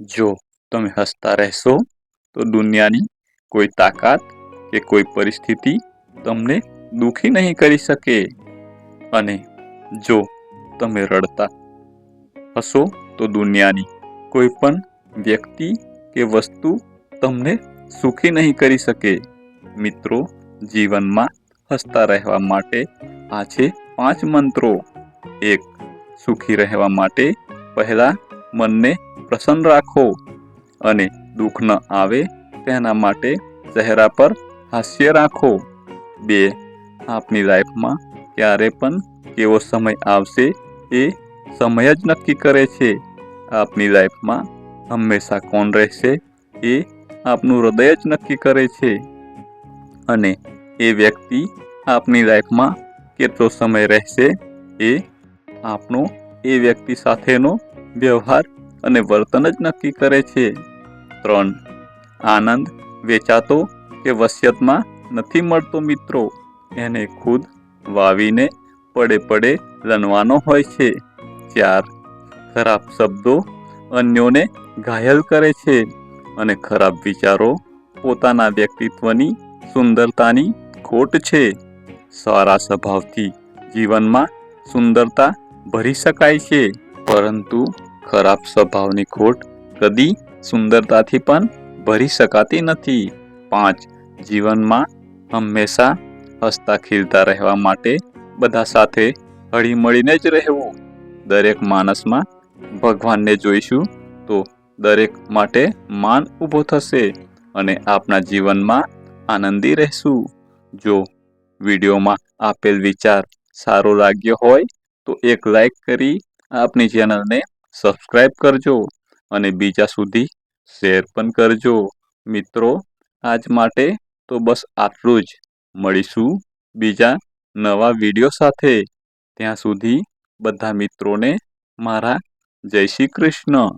જો તમે હસતા રહેશો, તો દુનિયાની કોઈ તાકાત કે કોઈ પરિસ્થિતિ તમને દુખી નહીં કરી શકે. અને જો તમે રડતા હશો, તો દુનિયાની કોઈ પણ વ્યક્તિ કે વસ્તુ તમને સુખી નહીં કરી શકે. મિત્રો, જીવનમાં હસતા રહેવા માટે આ છે પાંચ મંત્રો. એક, સુખી રહેવા માટે પહેલા મનને પ્રસન્ન રાખો અને દુઃખ ન આવે તેના માટે ચહેરા પર હાસ્ય રાખો. બે, આપની લાઈફમાં ક્યારે પણ કેવો સમય આવશે એ સમય જ નક્કી કરે છે. આપની લાઈફમાં હંમેશા કોણ રહેશે એ આપનું હૃદય જ નક્કી કરે છે. અને એ વ્યક્તિ આપની લાઈફમાં કેટલો સમય રહેશે એ આપણો એ વ્યક્તિ સાથેનો વ્યવહાર અને વર્તન જ નક્કી કરે છે. ત્રણ, આનંદ વેચાતો કે વસિયતમાં નથી મળતો મિત્રો? એને ખુદ વાવીને પડે પડે લણવાનો હોય છે. ચાર, ખરાબ શબ્દો અન્યોને ઘાયલ કરે છે અને ખરાબ વિચારો પોતાના વ્યક્તિત્વની સુંદરતાની ખોટ છે. સારા સ્વભાવથી જીવનમાં સુંદરતા ભરી શકાય છે. પરંતુ ખરાબ સ્વભાવની ખોટ કદી સુંદરતાથી પણ ભરી શકાતી નથી. પાંચ, જીવનમાં હંમેશા હસતા ખીલતા રહેવા માટે બધા સાથે હળીમળીને જ રહેવું. દરેક માણસમાં ભગવાનને જોઈશું તો દરેક માટે માન ઊભો થશે અને આપણા જીવનમાં આનંદી રહેશું. જો વિડીયોમાં આપેલ વિચાર સારો લાગ્યો હોય તો એક લાઈક કરી આપની ચેનલને સબસ્ક્રાઈબ કરજો અને બીજા સુધી શેર પણ કરજો. મિત્રો, આજ માટે તો બસ આટલું જ. મળીશું બીજા નવા વીડિયો સાથે. ત્યાં સુધી બધા મિત્રોને મારા જય શ્રી કૃષ્ણ.